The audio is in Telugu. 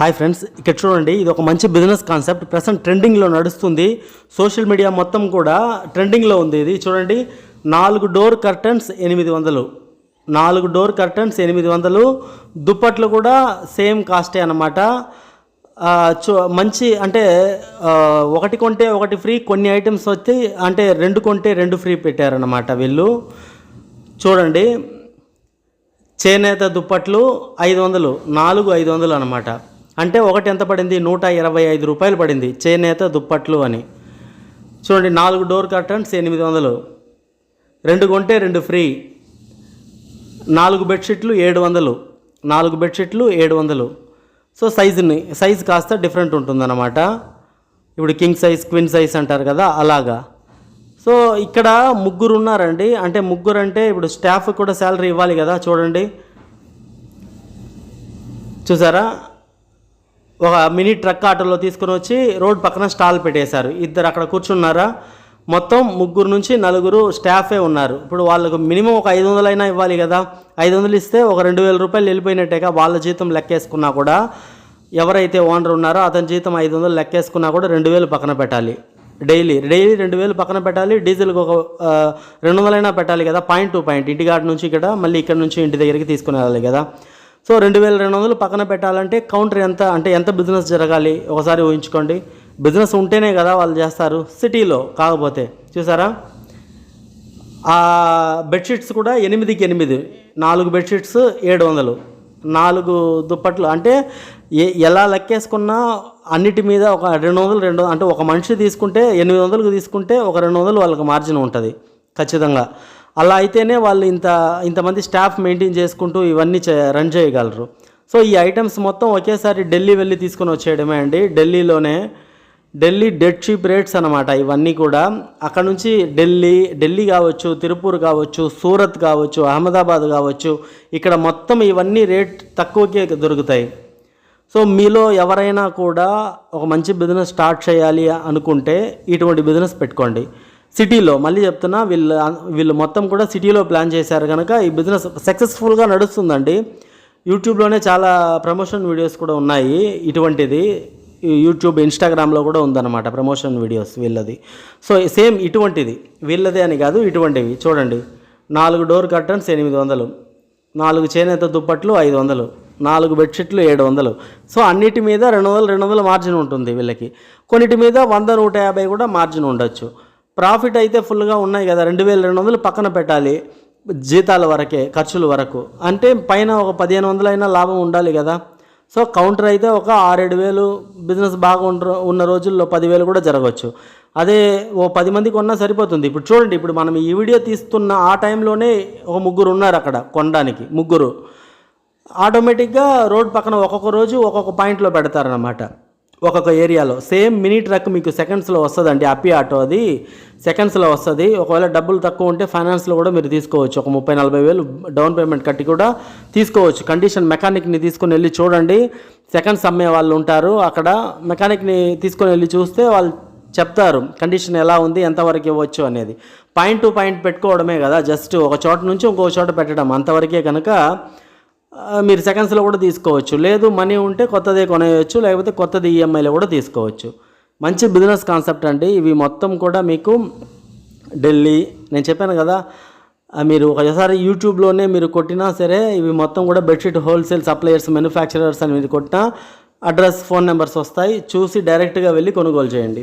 హాయ్ ఫ్రెండ్స్ ఇక్కడ చూడండి ఇది ఒక మంచి బిజినెస్ కాన్సెప్ట్. ప్రజెంట్ ట్రెండింగ్లో నడుస్తుంది. సోషల్ మీడియా మొత్తం కూడా ట్రెండింగ్లో ఉంది. ఇది చూడండి నాలుగు డోర్ కర్టన్స్ ఎనిమిది వందలు. నాలుగు డోర్ కర్టన్స్ ఎనిమిది వందలు. దుప్పట్లు కూడా సేమ్ కాస్టే అనమాట మంచి అంటే ఒకటి కొంటే ఒకటి ఫ్రీ కొన్ని ఐటమ్స్ వచ్చి అంటే రెండు కొంటే రెండు ఫ్రీ పెట్టారనమాట వీళ్ళు. చూడండి చేనేత దుప్పట్లు ఐదు వందలు నాలుగు ఐదు వందలు అనమాట అంటే ఒకటి ఎంత పడింది? నూట ఇరవై ఐదు రూపాయలు పడింది. చేనేత దుప్పట్లు అని. చూడండి నాలుగు డోర్ కర్టన్స్ ఎనిమిది వందలు. రెండు కొంటే రెండు ఫ్రీ. నాలుగు బెడ్షీట్లు ఏడు వందలు. నాలుగు బెడ్షీట్లు ఏడు వందలు. సో సైజుని సైజ్ కాస్త డిఫరెంట్ ఉంటుందన్నమాట. ఇప్పుడు కింగ్ సైజ్ క్విన్ సైజ్ అంటారు కదా అలాగా. సో ఇక్కడ ముగ్గురు ఉన్నారండి. అంటే ముగ్గురు అంటే ఇప్పుడు స్టాఫ్ కూడా శాలరీ ఇవ్వాలి కదా చూడండి. చూసారా? ఒక మినీ ట్రక్ ఆటోలో తీసుకుని వచ్చి రోడ్ పక్కన స్టాల్ పెట్టేశారు. ఇద్దరు అక్కడ కూర్చున్నారా? మొత్తం ముగ్గురు నుంచి నలుగురు స్టాఫే ఉన్నారు. ఇప్పుడు వాళ్ళకు మినిమం ఒక ఐదు వందలైనా ఇవ్వాలి కదా. ఐదు వందలు ఇస్తే ఒక రెండు వేల రూపాయలు వెళ్ళిపోయినట్టేగా వాళ్ళ జీతం లెక్కేసుకున్నా కూడా ఎవరైతే ఓనర్ ఉన్నారో అతని జీతం ఐదు వందలు లెక్కేసుకున్నా కూడా రెండు వేలు పక్కన పెట్టాలి. డైలీ డైలీ రెండు వేలు పక్కన పెట్టాలి. డీజిల్కి ఒక రెండు వందలైనా పెట్టాలి కదా. Point to point. ఇంటికాడ నుంచి ఇక్కడ మళ్ళీ ఇక్కడ నుంచి ఇంటి దగ్గరికి తీసుకుని వెళ్ళాలి కదా. సో రెండు వేల రెండు వందలు పక్కన పెట్టాలంటే కౌంటర్ ఎంత? అంటే ఎంత బిజినెస్ జరగాలి? ఒకసారి ఊహించుకోండి. బిజినెస్ ఉంటేనే కదా వాళ్ళు చేస్తారు. సిటీలో కాకపోతే. చూసారా? ఆ బెడ్షీట్స్ కూడా ఎనిమిదికి ఎనిమిది. నాలుగు బెడ్షీట్స్ ఏడు వందలు. నాలుగు దుప్పట్లు. అంటే ఏ ఎలా లెక్కేసుకున్నా అన్నిటి మీద ఒక రెండు వందలు రెండు అంటే ఒక మనిషి తీసుకుంటే ఎనిమిది వందలకు తీసుకుంటే ఒక రెండు వందలు వాళ్ళకి మార్జిన్ ఉంటుంది. ఖచ్చితంగా. అలా అయితేనే వాళ్ళు ఇంత ఇంతమంది స్టాఫ్ మెయింటైన్ చేసుకుంటూ ఇవన్నీ చే రన్ చేయగలరు. సో ఈ ఐటమ్స్ మొత్తం ఒకేసారి ఢిల్లీ వెళ్ళి తీసుకొని వచ్చేయడమే అండి. ఢిల్లీలోనే ఢిల్లీ డెడ్ షీప్ రేట్స్ అనమాట ఇవన్నీ కూడా. అక్కడ నుంచి ఢిల్లీ ఢిల్లీ కావచ్చు తిరుపూర్ కావచ్చు సూరత్ కావచ్చు అహ్మదాబాద్ కావచ్చు ఇక్కడ మొత్తం ఇవన్నీ రేట్ తక్కువకే దొరుకుతాయి. సో మీలో ఎవరైనా కూడా ఒక మంచి బిజినెస్ స్టార్ట్ చేయాలి అనుకుంటే ఇటువంటి బిజినెస్ పెట్టుకోండి. సిటీలో. మళ్ళీ చెప్తున్నా వీళ్ళు వీళ్ళు మొత్తం కూడా సిటీలో ప్లాన్ చేశారు కనుక ఈ బిజినెస్ సక్సెస్ఫుల్గా నడుస్తుందండి. యూట్యూబ్లోనే చాలా ప్రమోషన్ వీడియోస్ కూడా ఉన్నాయి. ఇటువంటిది యూట్యూబ్ ఇన్స్టాగ్రామ్లో కూడా ఉందన్నమాట ప్రమోషన్ వీడియోస్ వీళ్ళది. సో సేమ్ ఇటువంటిది. వీళ్ళదే అని కాదు ఇటువంటివి. చూడండి. నాలుగు డోర్ కర్టన్స్ ఎనిమిది వందలు. నాలుగు చేనేత దుప్పట్లు ఐదు వందలు. నాలుగు బెడ్షీట్లు ఏడు వందలు. సో అన్నిటి మీద రెండు వందలు రెండు వందల మార్జిన్ ఉంటుంది వీళ్ళకి. కొన్నిటి మీద వంద నూట యాభై కూడా మార్జిన్ ఉండొచ్చు. ప్రాఫిట్ అయితే ఫుల్గా ఉన్నాయి కదా రెండు వేల రెండు వందలు పక్కన పెట్టాలి జీతాల వరకే ఖర్చుల వరకు. అంటే పైన ఒక పదిహేను వందలైనా లాభం ఉండాలి కదా. సో కౌంటర్ అయితే ఒక ఆరేడు వేలు బిజినెస్ బాగా ఉన్న ఉన్న రోజుల్లో పదివేలు కూడా జరగవచ్చు. అదే ఓ పది మందికి ఉన్నా సరిపోతుంది. ఇప్పుడు చూడండి ఇప్పుడు మనం ఈ వీడియో తీస్తున్న ఆ టైంలోనే ఒక ముగ్గురు ఉన్నారు అక్కడ కొనడానికి ముగ్గురు. ఆటోమేటిక్గా రోడ్ పక్కన ఒక్కొక్క రోజు ఒక్కొక్క పాయింట్లో పెడతారనమాట ఒక్కొక్క ఏరియాలో. సేమ్ మినీ ట్రక్ మీకు సెకండ్స్లో వస్తుందండి అప్పి ఆటో అది. సెకండ్స్లో వస్తుంది. ఒకవేళ డబ్బులు తక్కువ ఉంటే ఫైనాన్స్లో కూడా మీరు తీసుకోవచ్చు. ఒక ముప్పై నలభై వేలు డౌన్ పేమెంట్ కట్టి కూడా తీసుకోవచ్చు. కండిషన్ మెకానిక్ని తీసుకొని వెళ్ళి చూడండి. సెకండ్స్ అమ్మే వాళ్ళు ఉంటారు అక్కడ. మెకానిక్ని తీసుకొని వెళ్ళి చూస్తే వాళ్ళు చెప్తారు కండిషన్ ఎలా ఉంది? ఎంతవరకు ఇవ్వచ్చు? అనేది. పాయింట్ టు పాయింట్ పెట్టుకోవడమే కదా జస్ట్ ఒక చోట నుంచి ఇంకో చోట పెట్టడం. అంతవరకే కనుక మీరు సెకండ్స్లో కూడా తీసుకోవచ్చు. లేదు మనీ ఉంటే కొత్తదే కొనేయచ్చు లేకపోతే కొత్తది ఈఎంఐలో కూడా తీసుకోవచ్చు. మంచి బిజినెస్ కాన్సెప్ట్ అండి. ఇవి మొత్తం కూడా మీకు ఢిల్లీ నేను చెప్పాను కదా మీరు ఒకసారి యూట్యూబ్లోనే మీరు కొట్టినా సరే ఇవి మొత్తం కూడా బెడ్షీట్ హోల్సేల్ సప్లయర్స్ మ్యానుఫ్యాక్చరర్స్ అని మీరు కొట్టినా అడ్రస్ ఫోన్ నెంబర్స్ వస్తాయి. చూసి డైరెక్ట్గా వెళ్ళి కొనుగోలు చేయండి.